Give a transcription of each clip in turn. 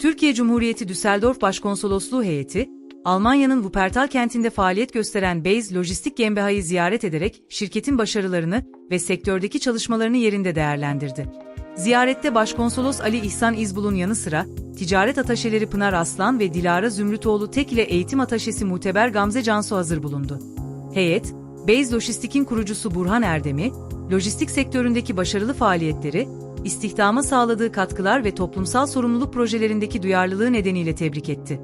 Türkiye Cumhuriyeti Düsseldorf Başkonsolosluğu heyeti, Almanya'nın Wuppertal kentinde faaliyet gösteren Base Lojistik GmbH'yı ziyaret ederek şirketin başarılarını ve sektördeki çalışmalarını yerinde değerlendirdi. Ziyarette Başkonsolos Ali İhsan İzbul'un yanı sıra, ticaret ataşeleri Pınar Aslan ve Dilara Zümrütoğlu Tek ile eğitim ataşesi Muteber Gamze Cansu hazır bulundu. Heyet, Base Lojistik'in kurucusu Burhan Erdem'i, lojistik sektöründeki başarılı faaliyetleri, istihdama sağladığı katkılar ve toplumsal sorumluluk projelerindeki duyarlılığı nedeniyle tebrik etti.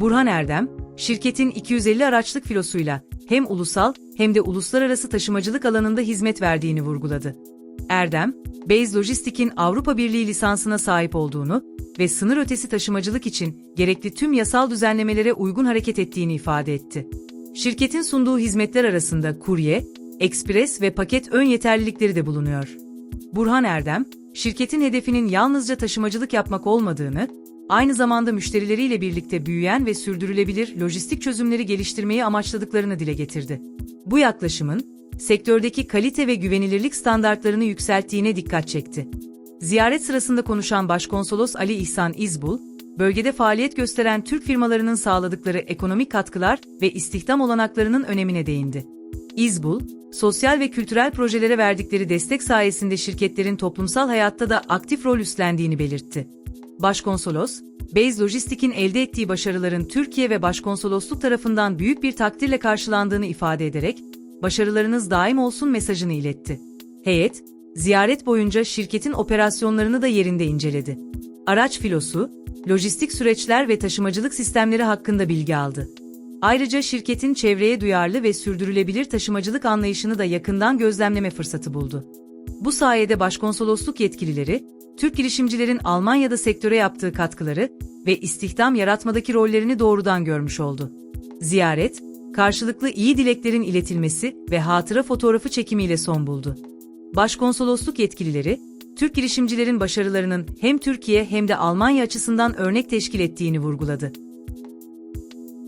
Burhan Erdem, şirketin 250 araçlık filosuyla hem ulusal hem de uluslararası taşımacılık alanında hizmet verdiğini vurguladı. Erdem, Base Lojistik'in Avrupa Birliği lisansına sahip olduğunu ve sınır ötesi taşımacılık için gerekli tüm yasal düzenlemelere uygun hareket ettiğini ifade etti. Şirketin sunduğu hizmetler arasında kurye, ekspres ve paket ön yeterlilikleri de bulunuyor. Burhan Erdem, şirketin hedefinin yalnızca taşımacılık yapmak olmadığını, aynı zamanda müşterileriyle birlikte büyüyen ve sürdürülebilir lojistik çözümleri geliştirmeyi amaçladıklarını dile getirdi. Bu yaklaşımın, sektördeki kalite ve güvenilirlik standartlarını yükselttiğine dikkat çekti. Ziyaret sırasında konuşan Başkonsolos Ali İhsan İzbul, bölgede faaliyet gösteren Türk firmalarının sağladıkları ekonomik katkılar ve istihdam olanaklarının önemine değindi. İzbul, sosyal ve kültürel projelere verdikleri destek sayesinde şirketlerin toplumsal hayatta da aktif rol üstlendiğini belirtti. Başkonsolos, Base Lojistik'in elde ettiği başarıların Türkiye ve Başkonsolosluk tarafından büyük bir takdirle karşılandığını ifade ederek, başarılarınız daim olsun mesajını iletti. Heyet, ziyaret boyunca şirketin operasyonlarını da yerinde inceledi. Araç filosu, lojistik süreçler ve taşımacılık sistemleri hakkında bilgi aldı. Ayrıca şirketin çevreye duyarlı ve sürdürülebilir taşımacılık anlayışını da yakından gözlemleme fırsatı buldu. Bu sayede başkonsolosluk yetkilileri, Türk girişimcilerin Almanya'da sektöre yaptığı katkıları ve istihdam yaratmadaki rollerini doğrudan görmüş oldu. Ziyaret, karşılıklı iyi dileklerin iletilmesi ve hatıra fotoğrafı çekimiyle son buldu. Başkonsolosluk yetkilileri, Türk girişimcilerin başarılarının hem Türkiye hem de Almanya açısından örnek teşkil ettiğini vurguladı.